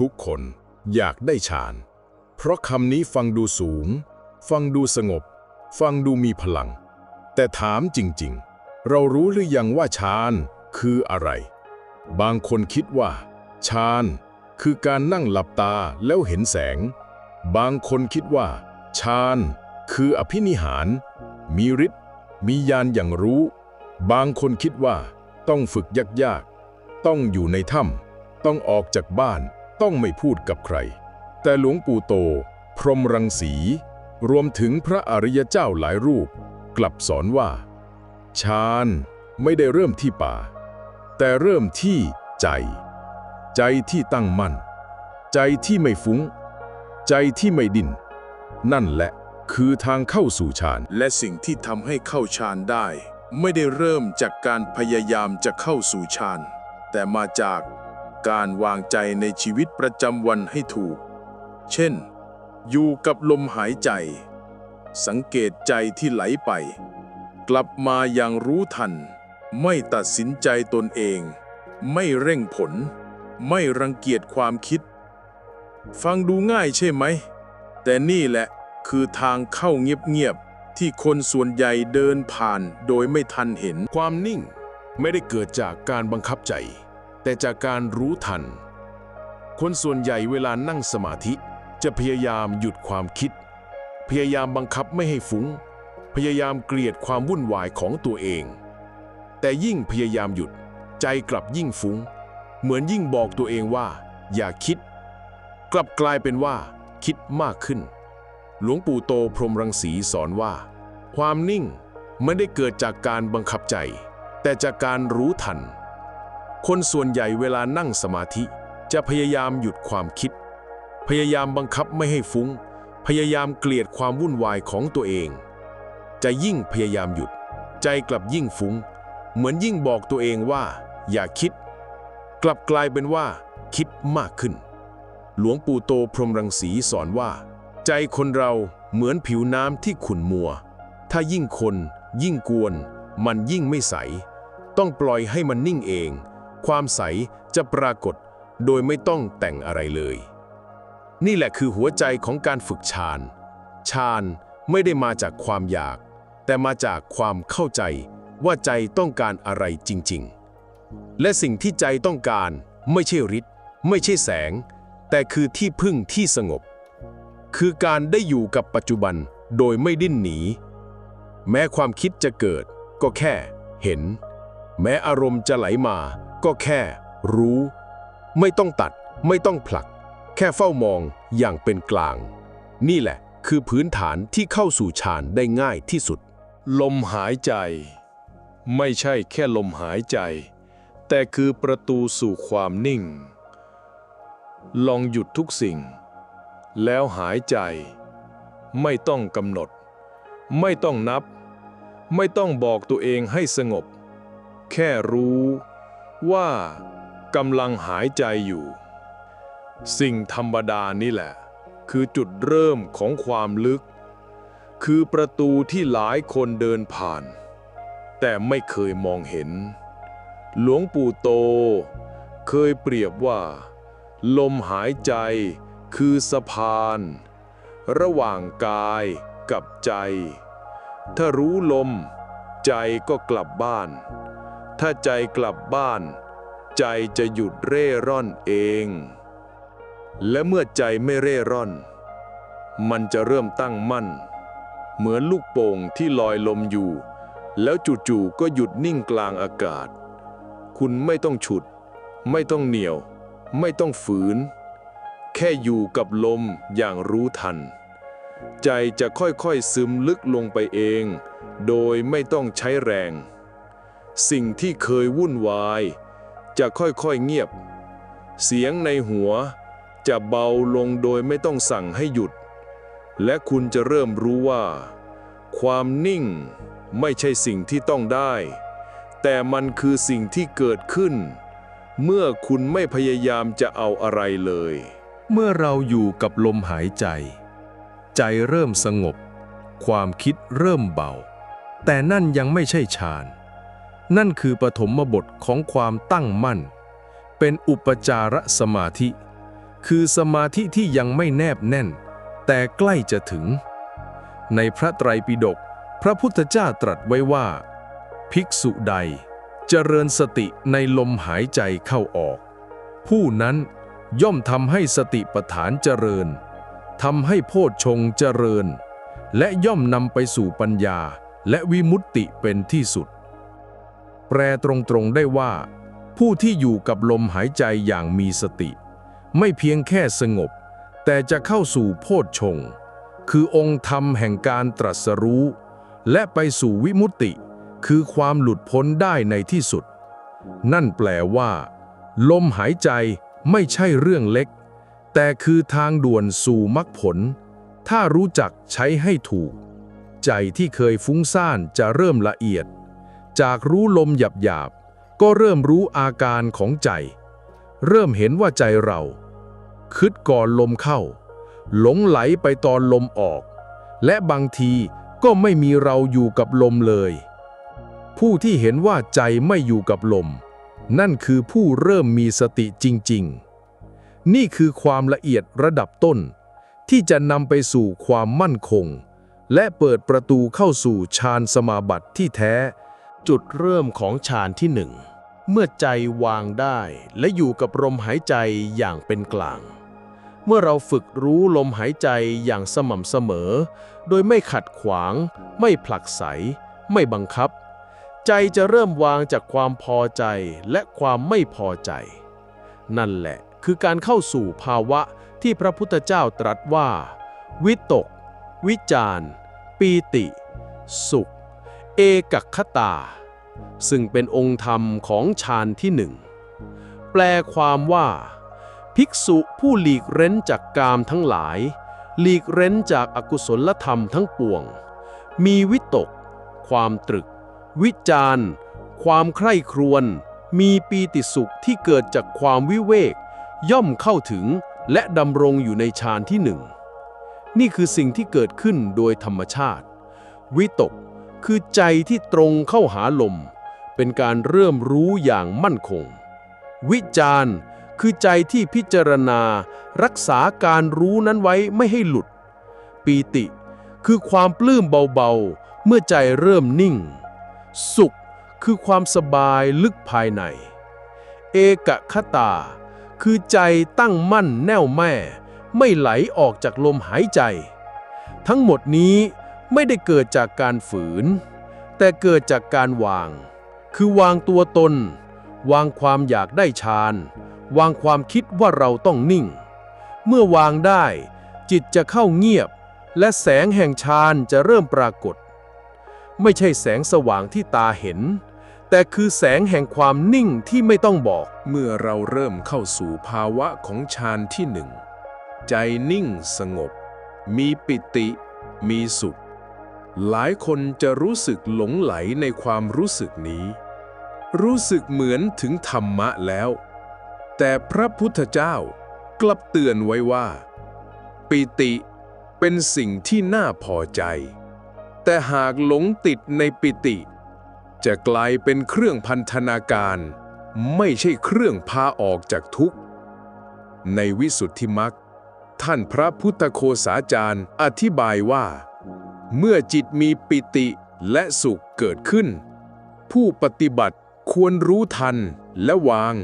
ทุกคนอยากได้ฌาน เพราะคำนี้ฟังดูสูง ฟังดูสงบ ฟังดูมีพลัง แต่ถามจริงๆ เรารู้หรือยังว่าฌานคืออะไร บางคนคิดว่าฌานคือการนั่งหลับตาแล้วเห็นแสง บางคนคิดว่าฌานคืออภินิหาร มีฤทธิ์มีญาณอย่างรู้ บางคนคิดว่าต้องฝึกยากๆ ต้องอยู่ในถ้ำต้องออกจากบ้าน ต้องไม่พูดกับใคร แต่หลวงปู่โต พรหมรังสี รวมถึงพระอริยเจ้าหลายรูป กลับสอนว่าฌานไม่ได้เริ่มที่ป่า แต่เริ่มที่ใจ ใจที่ตั้งมั่น ใจที่ไม่ฟุง้ง ใจที่ไม่ดิน นั่นแหละคือทางเข้าสู่ฌาน และสิ่งที่ทำให้เข้าฌานได้ ไม่ได้เริ่มจากการพยายามจะเข้าสู่ฌาน แต่มาจาก การวางใจในชีวิตประจำวันให้ถูก เช่น อยู่กับลมหายใจ สังเกตใจที่ไหลไป กลับมาอย่างรู้ทัน ไม่ตัดสินใจตนเอง ไม่เร่งผล ไม่รังเกียจความคิด ฟังดูง่ายใช่ไหม แต่นี่แหละคือทางเข้าเงียบๆที่คนส่วนใหญ่เดินผ่านโดยไม่ทันเห็นความนิ่ง ไม่ได้เกิดจากการบังคับใจ แต่จากการรู้ทัน คนส่วนใหญ่เวลานั่งสมาธิจะพยายามหยุดความคิด พยายามบังคับไม่ให้ฟุง้ง พยายามเกลียดความวุ่นวายของตัวเอง แต่ยิ่งพยายามหยุดใจกลับยิ่งฟุง้ง เหมือนยิ่งบอกตัวเองว่า อย่าคิด กลับกลายเป็นว่า คิดมากขึ้น หลวงปู่โตพรหมรังสีสอนว่า ความนิ่งไม่ได้เกิดจากการบังคับใจ แต่จากการรู้ทัน คนส่วนใหญ่เวลานั่งสมาธิ จะพยายามหยุดความคิด พยายามบังคับไม่ให้ฟุง้ง พยายามเกลียดความวุ่นวายของตัวเอง จะยิ่งพยายามหยุด ใจกลับยิ่งฟุง้ง เหมือนยิ่งบอกตัวเองว่า อย่าคิด กลับกลายเป็นว่า คิดมากขึ้น หลวงปู่โตพรหมรังสีสอนว่า ใจคนเราเหมือนผิวน้ำที่ขุ่นมัว ถ้ายิ่งคน ยิ่งกวน มันยิ่งไม่ใส ต้องปล่อยให้มันนิ่งเอง ความใสจะปรากฏโดยไม่ต้องแต่งอะไรเลย นี่แหละคือหัวใจของการฝึกฌาน ฌานไม่ได้มาจากความอยาก แต่มาจากความเข้าใจว่าใจต้องการอะไรจริง ๆ และสิ่งที่ใจต้องการไม่ใช่ฤทธิ์ไม่ใช่แสง แต่คือที่พึ่งที่สงบ คือการได้อยู่กับปัจจุบันโดยไม่ดิ้นหนี แม้ความคิดจะเกิดก็แค่เห็น แม้อารมณ์จะไหลมา ก็แค่ รู้ ไม่ต้องตัด ไม่ต้องผลัก แค่เฝ้ามองอย่างเป็นกลาง นี่แหละ คือพื้นฐานที่เข้าสู่ฌานได้ง่ายที่สุด ลมหายใจ ไม่ใช่แค่ลมหายใจ แต่คือประตูสู่ความนิ่ง ลองหยุดทุกสิ่ง แล้วหายใจ ไม่ต้องกำหนด ไม่ต้องนับ ไม่ต้องบอกตัวเองให้สงบ แค่รู้ ว่ากำลังหายใจอยู่ สิ่งธรรมดานี่แหละ คือจุดเริ่มของความลึก คือประตูที่หลายคนเดินผ่าน แต่ไม่เคยมองเห็น หลวงปู่โต เคยเปรียบว่า ลมหายใจคือสะพาน ระหว่างกายกับใจ ถ้ารู้ลม ใจก็กลับบ้าน ถ้าใจกลับบ้าน ใจจะหยุดเร่ร่อนเอง และเมื่อใจไม่เร่ร่อน มันจะเริ่มตั้งมั่น เหมือนลูกโป่งที่ลอยลมอยู่ แล้วจู่ๆก็หยุดนิ่งกลางอากาศ คุณไม่ต้องฉุด ไม่ต้องเหนียว ไม่ต้องฝืน แค่อยู่กับลมอย่างรู้ทัน ใจจะค่อยๆซึมลึกลงไปเอง โดยไม่ต้องใช้แรง สิ่งที่เคยวุ่นวาย จะค่อยๆเงียบ เสียงในหัวจะเบาลงโดยไม่ต้องสั่งให้หยุด และคุณจะเริ่มรู้ว่า ความนิ่งไม่ใช่สิ่งที่ต้องได้ แต่มันคือสิ่งที่เกิดขึ้น เมื่อคุณไม่พยายามจะเอาอะไรเลย เมื่อเราอยู่กับลมหายใจ ใจเริ่มสงบ ความคิดเริ่มเบา แต่นั่นยังไม่ใช่ฌาน นั่นคือปฐมบทของความตั้งมั่น เป็นอุปจารสมาธิ คือสมาธิที่ยังไม่แนบแน่น แต่ใกล้จะถึง ในพระไตรปิฎกพระพุทธเจ้าตรัสไว้ว่า ภิกษุใด เจริญสติในลมหายใจเข้าออก ผู้นั้นย่อมทำให้สติปัฏฐานเจริญทำให้โพชฌงเจริญ และย่อมนำไปสู่ปัญญาและวิมุตติเป็นที่สุด แปลตรงๆได้ว่า ผู้ที่อยู่กับลมหายใจอย่างมีสติ ไม่เพียงแค่สงบ แต่จะเข้าสู่โพชฌงค์คือองค์ธรรมแห่งการตรัสรู้ และไปสู่วิมุตติ คือความหลุดพ้นได้ในที่สุด นั่นแปลว่า ลมหายใจไม่ใช่เรื่องเล็ก แต่คือทางด่วนสู่มรรคผล ถ้ารู้จักใช้ให้ถูก ใจที่เคยฟุ้งซ่านจะเริ่มละเอียด จากรู้ลมหยาบๆ ก็เริ่มรู้อาการของใจ เริ่มเห็นว่าใจเราคิดก่อนลมเข้า หลงไหลไปตอนลมออก และบางทีก็ไม่มีเราอยู่กับลมเลย ผู้ที่เห็นว่าใจไม่อยู่กับลม นั่นคือผู้เริ่มมีสติจริง ๆ นี่คือความละเอียดระดับต้น ที่จะนำไปสู่ความมั่นคง และเปิดประตูเข้าสู่ฌานสมาบัติที่แท้ จุดเริ่มของฌานที่หนึ่ง เมื่อใจวางได้และอยู่กับลมหายใจอย่างเป็นกลาง เมื่อเราฝึกรู้ลมหายใจอย่างสม่ำเสมอ โดยไม่ขัดขวาง ไม่ผลักไส ไม่บังคับ ใจจะเริ่มวางจากความพอใจและความไม่พอใจ นั่นแหละคือการเข้าสู่ภาวะที่พระพุทธเจ้าตรัสว่า วิตก วิจารปีติ สุข เอกคตา ซึ่งเป็นองค์ธรรมของฌานที่หนึ่ง แปลความว่า ภิกษุผู้หลีกเร้นจากกามทั้งหลาย หลีกเร้นจากอากุศลธรรมทั้งปวง มีวิตก ความตรึก วิจารณ์ ความใคร่ครวญมีปีติสุขที่เกิดจากความวิเวก ย่อมเข้าถึงและดำรงอยู่ในฌานที่หนึ่ง นี่คือสิ่งที่เกิดขึ้นโดยธรรมชาติ วิตก คือใจที่ตรงเข้าหาลม เป็นการเริ่มรู้อย่างมั่นคง วิจารณ์คือใจที่พิจารณา รักษาการรู้นั้นไว้ไม่ให้หลุด ปีติ คือความปลื้มเบาๆ เมื่อใจเริ่มนิ่ง สุขคือความสบายลึกภายใน เอกคตา คือใจตั้งมั่นแน่วแม่ ไม่ไหลออกจากลมหายใจ ทั้งหมดนี้ ไม่ได้เกิดจากการฝืน แต่เกิดจากการวาง คือวางตัวตน วางความอยากได้ฌาน วางความคิดว่าเราต้องนิ่ง เมื่อวางได้ จิตจะเข้าเงียบ และแสงแห่งฌานจะเริ่มปรากฏ ไม่ใช่แสงสว่างที่ตาเห็น แต่คือแสงแห่งความนิ่งที่ไม่ต้องบอก เมื่อเราเริ่มเข้าสู่ภาวะของฌานที่หนึ่ง ใจนิ่งสงบ มีปิติ มีสุข หลายคนจะรู้สึกหลงไหลในความรู้สึกนี้ รู้สึกเหมือนถึงธรรมะแล้ว แต่พระพุทธเจ้ากลับเตือนไว้ว่า ปิติเป็นสิ่งที่น่าพอใจ แต่หากหลงติดในปิติ จะกลายเป็นเครื่องพันธนาการ ไม่ใช่เครื่องพาออกจากทุกข์ ในวิสุทธิมรรคท่านพระพุทธโคสาจารย์อธิบายว่า เมื่อจิตมีปิติและสุขเกิดขึ้น ผู้ปฏิบัติควรรู้ทันและวาง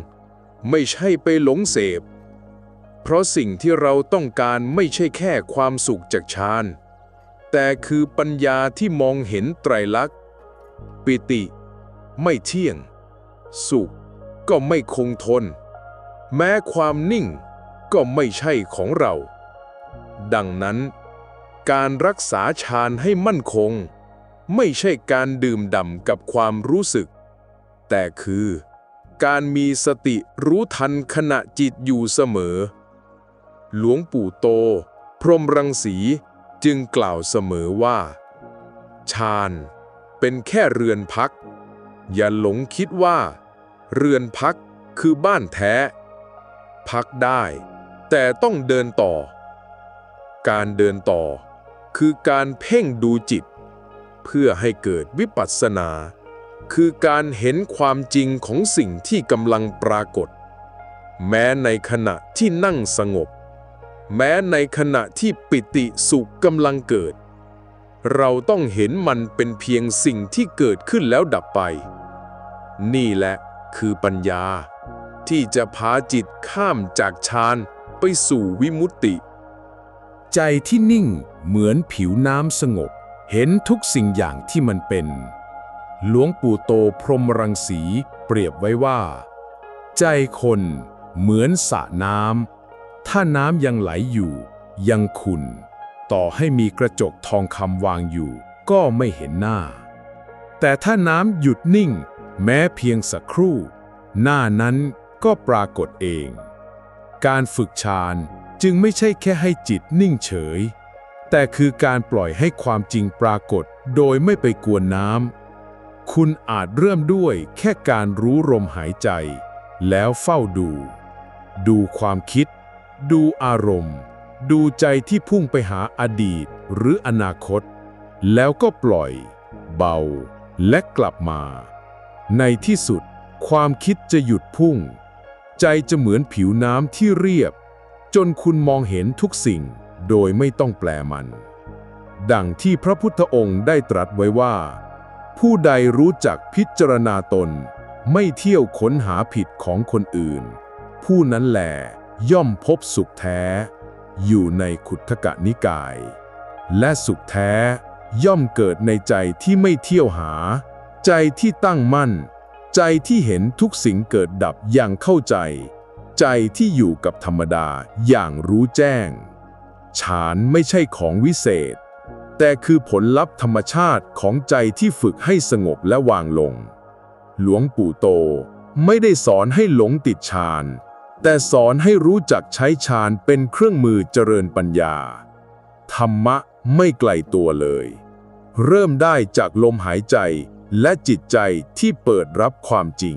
ไม่ใช่ไปหลงเสพ เพราะสิ่งที่เราต้องการไม่ใช่แค่ความสุขจากฌานแต่คือปัญญาที่มองเห็นไตรลักษณ์ ปิติ ไม่เที่ยง สุขก็ไม่คงทน แม้ความนิ่งก็ไม่ใช่ของเรา ดังนั้น การรักษาฌานให้มั่นคง ไม่ใช่การดื่มด่ำกับความรู้สึก แต่คือ การมีสติรู้ทันขณะจิตอยู่เสมอ หลวงปู่โต พรหมรังสีจึงกล่าวเสมอว่าฌานเป็นแค่เรือนพัก อย่าหลงคิดว่า เรือนพักคือบ้านแท้ พักได้ แต่ต้องเดินต่อ การเดินต่อ คือการเพ่งดูจิต เพื่อให้เกิดวิปัสสนา คือการเห็นความจริงของสิ่งที่กำลังปรากฏ แม้ในขณะที่นั่งสงบ แม้ในขณะที่ปิติสุขกำลังเกิด เราต้องเห็นมันเป็นเพียงสิ่งที่เกิดขึ้นแล้วดับไป นี่แหละคือปัญญา ที่จะพาจิตข้ามจากฌานไปสู่วิมุตติ ใจที่นิ่งเหมือนผิวน้ำสงบ เห็นทุกสิ่งอย่างที่มันเป็น หลวงปู่โตพรหมรังสีเปรียบไว้ว่า ใจคนเหมือนสระน้ำ ถ้าน้ำยังไหลอยู่ ยังขุ่นต่อให้มีกระจกทองคำวางอยู่ ก็ไม่เห็นหน้า แต่ถ้าน้ำหยุดนิ่ง แม้เพียงสักครู่ หน้านั้นก็ปรากฏเอง การฝึกฌาน จึงไม่ใช่แค่ให้จิตนิ่งเฉย แต่คือการปล่อยให้ความจริงปรากฏโดยไม่ไปกวนน้ำคุณอาจเริ่มด้วยแค่การรู้ลมหายใจ แล้วเฝ้าดู ดูความคิด ดูอารมณ์ ดูใจที่พุ่งไปหาอดีตหรืออนาคต แล้วก็ปล่อย เบา และกลับมา ในที่สุด ความคิดจะหยุดพุ่ง ใจจะเหมือนผิวน้ำที่เรียบ จนคุณมองเห็นทุกสิ่งโดยไม่ต้องแปลมัน ดังที่พระพุทธองค์ได้ตรัสไว้ว่า ผู้ใดรู้จักพิจารณาตน ไม่เที่ยวค้นหาผิดของคนอื่น ผู้นั้นแหลย่อมพบสุขแท้ อยู่ในขุททกนิกาย และสุขแท้ย่อมเกิดในใจที่ไม่เที่ยวหา ใจที่ตั้งมั่น ใจที่เห็นทุกสิ่งเกิดดับอย่างเข้าใจ ใจที่อยู่กับธรรมดาอย่างรู้แจ้ง ฌานไม่ใช่ของวิเศษ แต่คือผลลัพธ์ธรรมชาติของใจที่ฝึกให้สงบและวางลง หลวงปู่โตไม่ได้สอนให้หลงติดฌาน แต่สอนให้รู้จักใช้ฌานเป็นเครื่องมือเจริญปัญญา ธรรมะไม่ไกลตัวเลย เริ่มได้จากลมหายใจและจิตใจที่เปิดรับความจริง